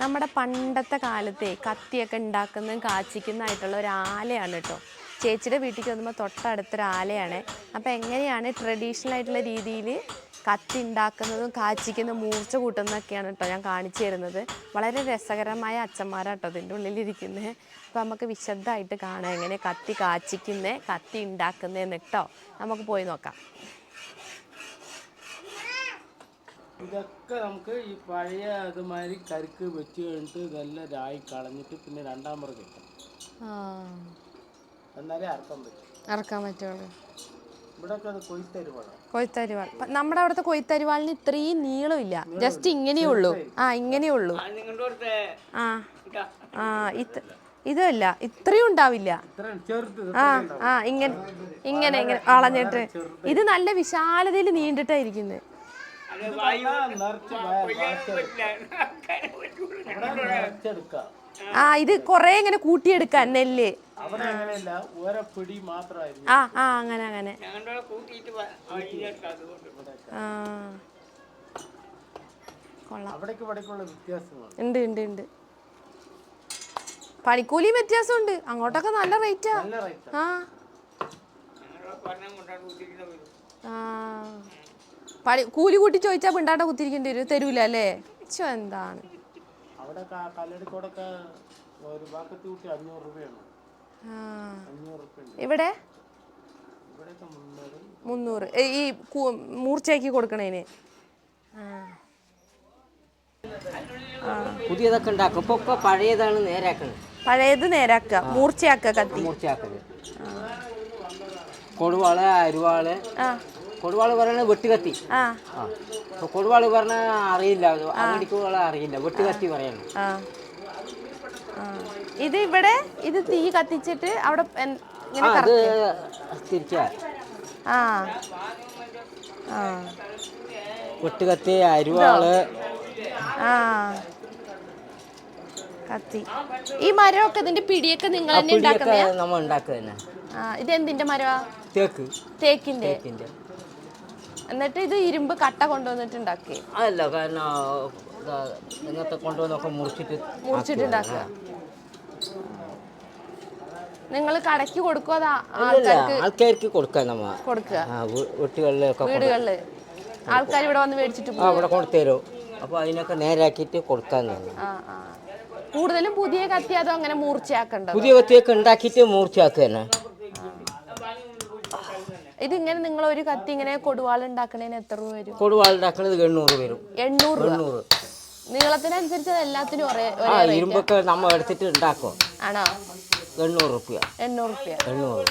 നമ്മുടെ പണ്ടത്തെ കാലത്തെ കത്തിയൊക്കെ ഉണ്ടാക്കുന്നതും കാച്ചിക്കുന്നതായിട്ടുള്ള ഒരു ആലയാണ് കേട്ടോ. ചേച്ചിയുടെ വീട്ടിലേക്ക് വന്നുമ്പോൾ തൊട്ടടുത്തൊരു ആലയാണ്. അപ്പോൾ എങ്ങനെയാണ് ട്രഡീഷണൽ ആയിട്ടുള്ള രീതിയിൽ കത്തി ഉണ്ടാക്കുന്നതും കാച്ചിക്കുന്നതും മൂർച്ച കൂട്ടുന്നതൊക്കെയാണ് കേട്ടോ ഞാൻ കാണിച്ചു തരുന്നത്. വളരെ രസകരമായ അച്ഛന്മാരാണ് കേട്ടോ അതിന്റെ ഉള്ളിലിരിക്കുന്നത്. അപ്പോൾ നമുക്ക് വിശദമായിട്ട് കാണാം എങ്ങനെ കത്തി കാച്ചിക്കുന്നത് കത്തി ഉണ്ടാക്കുന്നതെന്ന് കേട്ടോ. നമുക്ക് പോയി നോക്കാം. ഇതൊക്കെ നമുക്ക് ഈ പഴയ അതുമാതിരി കരിക്ക് വെച്ച് കഴിഞ്ഞിട്ട് ഇതെല്ലാം രായി കളഞ്ഞിട്ട് പിന്നെ രണ്ടാം മുറ കിട്ടും. എന്നാലേ അറക്കാൻ പറ്റും. അറക്കാൻ പറ്റുള്ളൂ. കൊയ്ത്തരുവാൾ. നമ്മുടെ അവിടുത്തെ കൊയ്ത്തരിവാളിന് ഇത്രയും നീളമില്ല ജസ്റ്റ് ഇങ്ങനെയേ ഉള്ളൂ. ആ ഇങ്ങനെയേ ഉള്ളൂ. ആ ആ. ഇത്. ഇതല്ല. ഇത്രയും ഉണ്ടാവില്ല. ആ ആ ഇങ്ങനെ ഇങ്ങനെ ഇങ്ങനെ വളഞ്ഞിട്ട് ഇത് നല്ല വിശാലതയിൽ നീണ്ടിട്ടായിരിക്കുന്നത് ആ. ഇത് കൊറേ ഇങ്ങനെ കൂട്ടിയെടുക്കാൻ നെല്ല്. ആ ആ അങ്ങനെ അങ്ങനെ. ആ. കൊള്ളാം. ഉണ്ട് ഉണ്ട് ഉണ്ട്. പണിക്കൂലിയും വ്യത്യാസമുണ്ട്. അങ്ങോട്ടൊക്കെ നല്ല റേറ്റാ. നല്ല റേറ്റ്. ആ. ആ. പണി കൂലി കൂട്ടി ചോദിച്ചാൽ പിണ്ടാട്ട കുത്തിരിക്കേണ്ടി വരും. തരൂല അല്ലേ? ചോ എന്താണ്? അവിടെ കല്ലടിക്കോടൊക്കെ ഒരു ഭാഗത്ത് കൂട്ടി അഞ്ഞൂറ് രൂപയാണ്. ഇവിടെ മുന്നൂറ്. ഈ മൂർച്ചയാക്കി കൊടുക്കണേന്. ആ. പുതിയതൊക്കെ ഉണ്ടാക്കും. ഇപ്പൊ ഇപ്പൊ പഴയതാണ് നേരാക്കുന്നത് പഴയത് നേരാക്ക. മൂർച്ചയാക്ക കത്തി. മൂർച്ചയാക്കുന്നത് കൊടുവാൾ അരുവാൾ. ആ. കൊടുവാൾ പറയണത് വെട്ടുകത്തി ആ. കൊടുവാൾ പറഞ്ഞ അറിയില്ല. അങ്ങടിക്കുകളെ അറിയില്ല. വെട്ടുകത്തി പറയണം. ആ. ആ. ഇത് ഇവിടെ ഇത് തീ കത്തിച്ചിട്ട് അവിടെ എൻ- ആ ഇങ്ങനെ അത് കറ- തിരിച്ചാ. ആ. ആ. വെട്ടുകത്തി അരുവാൾ ആ. കത്തി. ഈ മരമൊക്കെ ഇതിന്റെ പിടിയൊക്കെ നിങ്ങൾ തന്നെ പിടിയൊക്കെ ഉണ്ടാക്കുന്നയാ? നമ്മൾ ഉണ്ടാക്കുക തന്നെ ആ ഇത് എന്തിന്റെ മരമാ തേക്ക്. തേക്കിന്റെ? തേക്കിന്റെ. എന്നിട്ട് ഇത് ഇരുമ്പ് കട്ട കൊണ്ടുവന്നിട്ട് ഉണ്ടാക്കി. അല്ല കാരണം ഇതാ ഇങ്ങനത്തെ കൊണ്ടുവന്നൊക്കെ മുറിച്ചിട്ട് മുറിച്ചിട്ടുണ്ടാക്കുക. നിങ്ങൾ കടയ്ക്ക് കൊടുക്കുക ആൾക്കാർക്ക് ആൾക്കാർക്ക് കൊടുക്കാം നമ്മ. കൊടുക്കുക? ആ വീ- വീട്ടുകളിലൊക്കെ കൊണ്ട് ആൾക്കാർ ഇവിടെ വന്ന് മേടിച്ചിട്ട് അവിടെ കൊണ്ടുതരും. അതിനൊക്കെ നേരാക്കിയിട്ട് ആ കൂടുതലും പുതിയ കത്തി അതോ അങ്ങനെ മൂർച്ചയാക്കണ്ടോ പുതിയ കത്തിയൊക്കെ ഉണ്ടാക്കിയിട്ട് മൂർച്ചയാക്കുക തന്നെ. ഇത് ഇങ്ങനെ നിങ്ങൾ ഒരു കത്തി ഇങ്ങനെ കൊടുവാൾ ഉണ്ടാക്കണേന് എത്ര രൂപ വരും? കൊടുവാൾ ഉണ്ടാക്കണത് എണ്ണൂറ് വരും. എണ്ണൂറ് എണ്ണൂറ്. നീളത്തിനനുസരിച്ച് എല്ലാത്തിനും ഒരേ ആ ഇരുമ്പൊക്കെ നമ്മൾ എടുത്തിട്ട് ഉണ്ടാക്കും. ആണോ? എണ്ണൂറ് റുപ്യ. എണ്ണൂറ് റുപ്യ. എണ്ണൂറ്.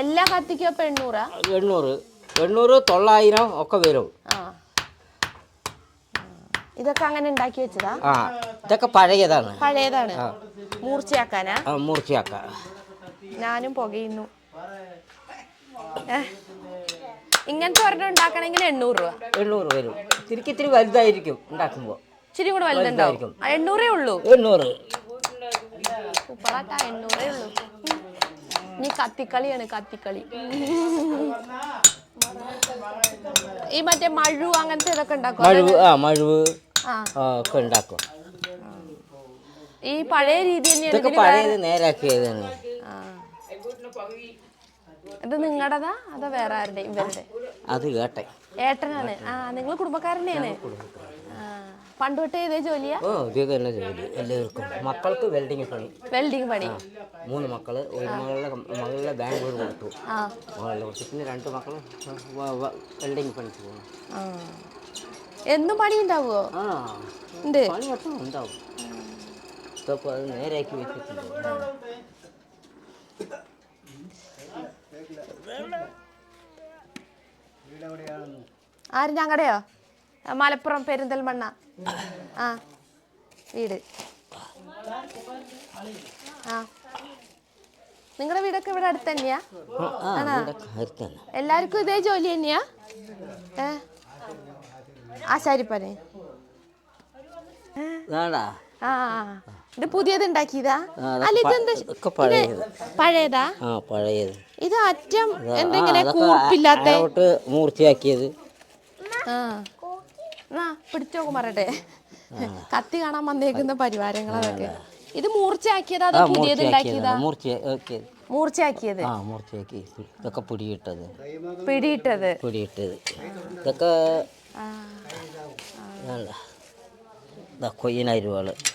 എല്ലാ കത്തിക്കും അപ്പൊ എണ്ണൂറാ? എണ്ണൂറ്. എണ്ണൂറ് തൊള്ളായിരം ഒക്കെ വരും. ഇതൊക്കെ അങ്ങനെ ഉണ്ടാക്കി വെച്ചതാ? ആ ഇതൊക്കെ പഴയതാണ്. പഴയതാണ്. മൂർച്ചയാക്കാനാ? ആ മൂർച്ചയാക്കാം. ഞാനും പുകയുന്നു? ഇങ്ങനത്തെ ഒരെണ്ണം ഉണ്ടാക്കണമെങ്കിൽ എണ്ണൂറ് രൂപ. എണ്ണൂറ് വരും. തിരിക്ക് ഇത്തിരി വലുതായിരിക്കും ഉണ്ടാക്കുമ്പോൾ. ഇച്ചിരി കൂടെ വലുതുണ്ടാവും. ആ, എണ്ണൂറേ ഉള്ളൂ. എണ്ണൂറ്. സൂപ്പറാട്ടാ എണ്ണൂറേ ഉള്ളൂ. ഇനി കത്തിക്കളിയാണ് കത്തിക്കളി. ഈ മറ്റേ മഴു അങ്ങനത്തെ ഇതൊക്കെ ഉണ്ടാക്കും മഴുവ് ആ മഴുവ് ആ. ആ, ഒക്കെ ഉണ്ടാക്കും. ഈ പഴയ രീതി തന്നെയാണ് ഇതൊക്കെ ഇതിന് പഴയത് നേരാക്കിയത് തന്നെ ആ. ഇത് നിങ്ങളുടെതാ അതോ വേറെ ആരുടെ ഇവരുടെ? അത് കേട്ടെ ഏട്ടനാണ്. ആ നിങ്ങൾ കുടുംബക്കാരനെയാണ്? പണ്ട് തൊട്ടേ ഇതേ ജോലിയാ? ഓ ഇത് തന്നെ ജോലി. എല്ലാവർക്കും. മക്കൾക്ക് വെൽഡിംഗ് പണി. വെൽഡിംഗ് പണി. മൂന്ന് മക്കൾ. ഒരു മകളുടെ മകളുടെ ബാംഗ്ലൂർ കൊടുത്തു. മകളുടെ കൊടുത്തു പിന്നെ രണ്ട് മക്കൾ വെൽഡിംഗ് പണിക്ക് പോകുന്നു. എന്നും പണി ഉണ്ടാവുമോ ആ. ഉണ്ട്. പണി മൊത്തം ഉണ്ടാവും. ഇതൊക്കെ അത് നേരാക്കി വെച്ചിട്ടുണ്ട് ആര്? ഞങ്ങളുടെയോ മലപ്പുറം പെരിന്തൽമണ്ണ. ആ വീട്. ആ. നിങ്ങളുടെ വീടൊക്കെ ഇവിടെ അടുത്ത് തന്നെയാ എല്ലാവർക്കും ഇതേ ജോലി തന്നെയാ? ഏ? ആശാരിപ്പനെ. ആ. ഇത് പുതിയത് ഉണ്ടാക്കിയതാ അല്ല ഇതെന്താ? പഴയതാ. ആ പഴയത്. ഇത് അറ്റം എന്തെങ്കിലും കൂർപ്പില്ലാത്ത മൂർച്ചയാക്കിയത് ആ. എന്നാ പിടിച്ചോക്ക് പറയട്ടെ കത്തി കാണാൻ വന്നേക്കുന്ന പരിവാരങ്ങൾ അതൊക്കെ. ഇത് മൂർച്ചയാക്കിയതാ അതോ പുതിയത് ഉണ്ടാക്കിയതാ മൂർച്ചയാക്കി മൂർച്ചയാക്കിയത്. ആ മൂർച്ചയാക്കി. ഇതൊക്കെ പിടിയിട്ടത്. പിടിയിട്ടത്. പിടിയിട്ടത്. ഇതൊക്കെ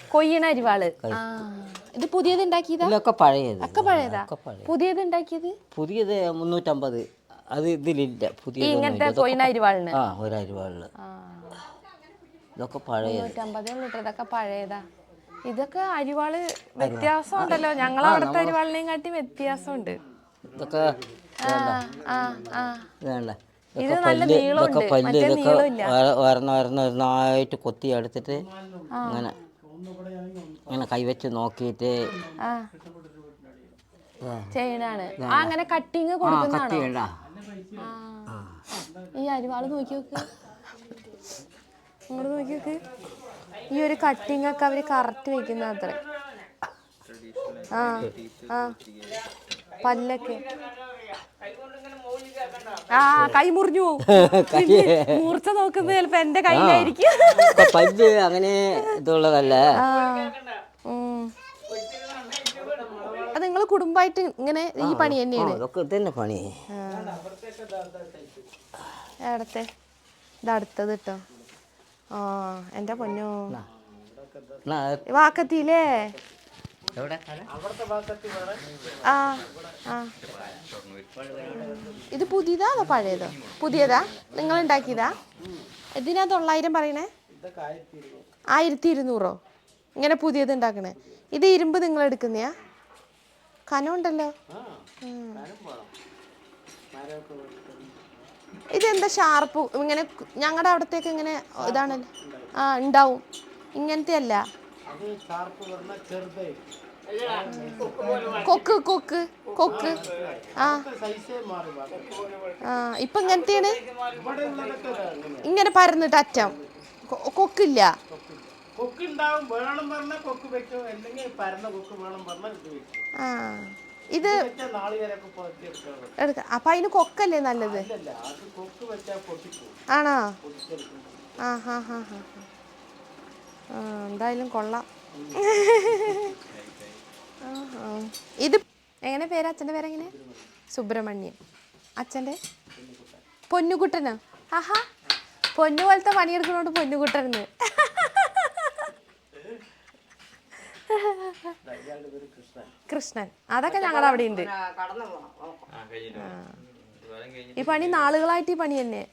കൊയ്യണ അരിവാൾ. ഇത് പുതിയത് ഉണ്ടാക്കിയതാ? ഇതൊക്കെ പഴയത്. ഒക്കെ പഴയതാ? ഒക്കെ പഴയ പുതിയത് ഉണ്ടാക്കിയത്? പുതിയത് മുന്നൂറ്റമ്പത്. അത് ഇതിലില്ല. ഈ പുതിയത് ഇങ്ങനത്തെ കൊയ്യണ അരിവാളിന്? ആ ആ. ഇതൊക്കെ പഴയത്. നൂറ്റമ്പതേ ഉള്ളൂ ട്ടോ. ഇതൊക്കെ പഴയതാ. ഇതൊക്കെ അരിവാൾ വ്യത്യാസമുണ്ടല്ലോ. ഞങ്ങൾ അവിടുത്തെ അരിവാളിനെയും കാട്ടി വ്യത്യാസമുണ്ട്. ഇതൊക്കെ ആ ആ ആ. വേണ്ട. ഇത് ഇതൊക്കെ നല്ല പല്ല് നീളമുണ്ട്. ഇതൊക്കെ പല്ല് മറ്റേ ഇതൊക്കെ നീളമില്ല. വര- വരണ വരണ വരണായിട്ട് കൊത്തി എടുത്തിട്ട് ഇങ്ങനെ ഇങ്ങനെ കൈവച്ച് നോക്കിയിട്ട് ആ. ചെയ്യണാണ് ആ അങ്ങനെ കട്ടിങ് ആ കൊടുക്കുന്നതാണോ? കത്തി ഈ അരിവാൾ നോക്കി നോക്ക്. ഇങ്ങോട്ട് നോക്കി നോക്ക്. ഈ ഒരു കട്ടിങ് ഒക്കെ അവർ കറക്റ്റ് വെക്കുന്ന അത്ര. ആ ആ. പല്ലൊക്കെ. ആ കൈ മുറിഞ്ഞു. പിന്നെ മൂർച്ച നോക്കുന്നത് ചിലപ്പോ എന്റെ കയ്യിലായിരിക്കും. പല്ല് അങ്ങനെ ഇതുള്ളതല്ല. നിങ്ങൾ കുടുംബമായിട്ട് ഇങ്ങനെ ഈ പണി തന്നെയാണ്? ഇതൊക്കെ ഇത് തന്നെ പണി എടത്തെ ഇത് അടുത്തത് കേട്ടോ ആ എന്റെ പൊന്നോ. വാക്കത്തിയില്ലേ ആ ആ. ഇത് പുതിയതാ അതോ പഴയതോ? പുതിയതാ? നിങ്ങൾ ഉണ്ടാക്കിയതാ ഇതിനാ തൊള്ളായിരം പറയണേ? ആയിരത്തി ഇരുന്നൂറ് ഇങ്ങനെ പുതിയത് ഉണ്ടാക്കണേ. ഇത് ഇരുമ്പ് നിങ്ങൾ എടുക്കുന്നയാ കനമുണ്ടല്ലോ ഇതെന്താ ഷാർപ്പ്? ഇങ്ങനെ ഞങ്ങളുടെ അവിടത്തേക്ക് ഇങ്ങനെ ഇതാണല്ലോ. ആ ഉണ്ടാവും. ഇങ്ങനത്തെ അല്ല അത് ചാർപ്പ് പറഞ്ഞ കൊക്ക് കൊക്ക് കൊക്ക് ആ ആ. ഇപ്പൊ ഇങ്ങനത്തെയാണ് ഇങ്ങനെ. പരന്നിട്ട് അറ്റം. കൊക്കില്ല. കൊക്ക് ഉണ്ടാവും വേണം കൊക്ക് വെക്കും. അല്ലെങ്കിൽ പരന്ന കൊക്ക് വേണം ഇത് വെക്കും. ആ ഇത് വെച്ചാൽ നാളികേരൊക്കെ പൊതിച്ചെടുക്കണം എടുക്ക. അപ്പൊ അതിന് കൊക്കല്ലേ നല്ലത്? ആണോ? ആ ഹാ ഹാ ഹാ ആ എന്തായാലും കൊള്ളാം. ഇത് എങ്ങനെ പേര്? അച്ഛന്റെ പേരെങ്ങനെ? സുബ്രഹ്മണ്യൻ. അച്ഛന്റെ? പൊന്നുകുട്ടന്. ആഹാ. പൊന്നു പോലത്തെ പണിയെടുക്കുന്നോണ്ട് പൊന്നുകുട്ടനെന്ന് ഇയാളുടെ പേര് കൃഷ്ണൻ കൃഷ്ണൻ അതൊക്കെ ഞങ്ങളുടെ അവിടെ ഉണ്ട് ഈ പണി നാളുകളായിട്ട് ഈ പണി തന്നെ.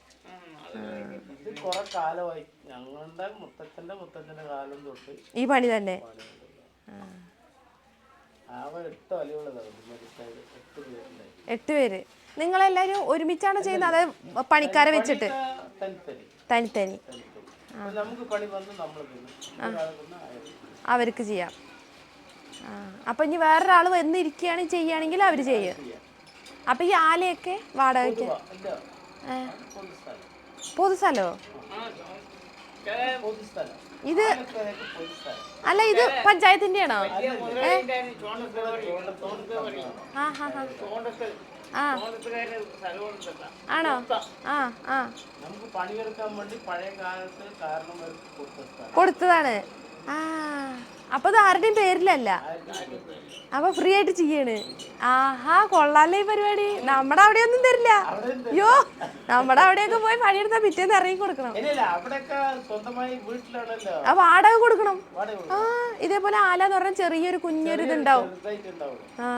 കാലമായി. ഞങ്ങളുടെ മുത്തച്ഛന്റെ മുത്തച്ഛന്റെ കാലം തൊട്ട് ഈ പണി തന്നെ? എട്ട് പേര്. നിങ്ങളെല്ലാരും ഒരുമിച്ചാണ് ചെയ്യുന്നത്? അതായത് പണിക്കാരെ വെച്ചിട്ട്? തനിത്തനി. അവർക്ക് ചെയ്യാം. അപ്പൊ ഇനി വേറൊരാൾ വന്നിരിക്കുകയാണ് ചെയ്യുകയാണെങ്കിൽ അവർ ചെയ്യും. അപ്പൊ ഈ ആലയൊക്കെ വാടകയ്ക്ക്? പൊതുസ്ഥലം. ഇത് അല്ല ഇത് പഞ്ചായത്തിന്റെ ആണോ? ആണോ ആ ആ. നമുക്ക് പണിയെടുക്കാൻ വേണ്ടി പഴയ കാലത്ത് കൊടുത്തതാണ്. ആ അപ്പൊ ഇത് ആരുടെയും പേരിലല്ല. അപ്പൊ ഫ്രീ ആയിട്ട് ചെയ്യാണ്. ആഹാ കൊള്ളാല്ലേ ഈ പരിപാടി. നമ്മുടെ അവിടെയൊന്നും തരില്ല. അയ്യോ നമ്മുടെ അവിടെയൊക്കെ പോയി പണിയെടുത്താൽ പിറ്റേന്ന് ഇറങ്ങി കൊടുക്കണം. ആ വാടക കൊടുക്കണം. ആ ഇതേപോലെ ആല എന്ന് പറഞ്ഞാൽ ചെറിയൊരു കുഞ്ഞൊരു ഇതുണ്ടാവും. ആ.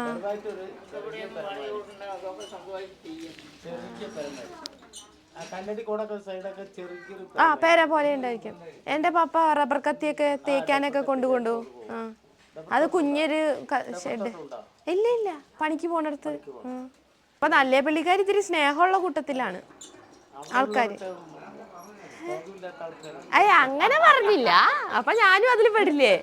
ആ പേര പോലെ ഉണ്ടായിരിക്കും. എന്റെ പപ്പ റബ്ബർ കത്തിയൊക്കെ തേക്കാനൊക്കെ കൊണ്ടുകൊണ്ടു. ആ. അത് കുഞ്ഞൊരു ഷെഡ് ഇല്ല ഇല്ല. പണിക്ക് പോണടുത്ത്. അപ്പൊ നല്ല പള്ളിക്കാർ ഇത്തിരി സ്നേഹമുള്ള കൂട്ടത്തിലാണ്. ആൾക്കാര്. ആൾക്കാർ അയ്യ അങ്ങനെ പറഞ്ഞില്ല. അപ്പൊ ഞാനും അതിൽ പെടില്ലേ?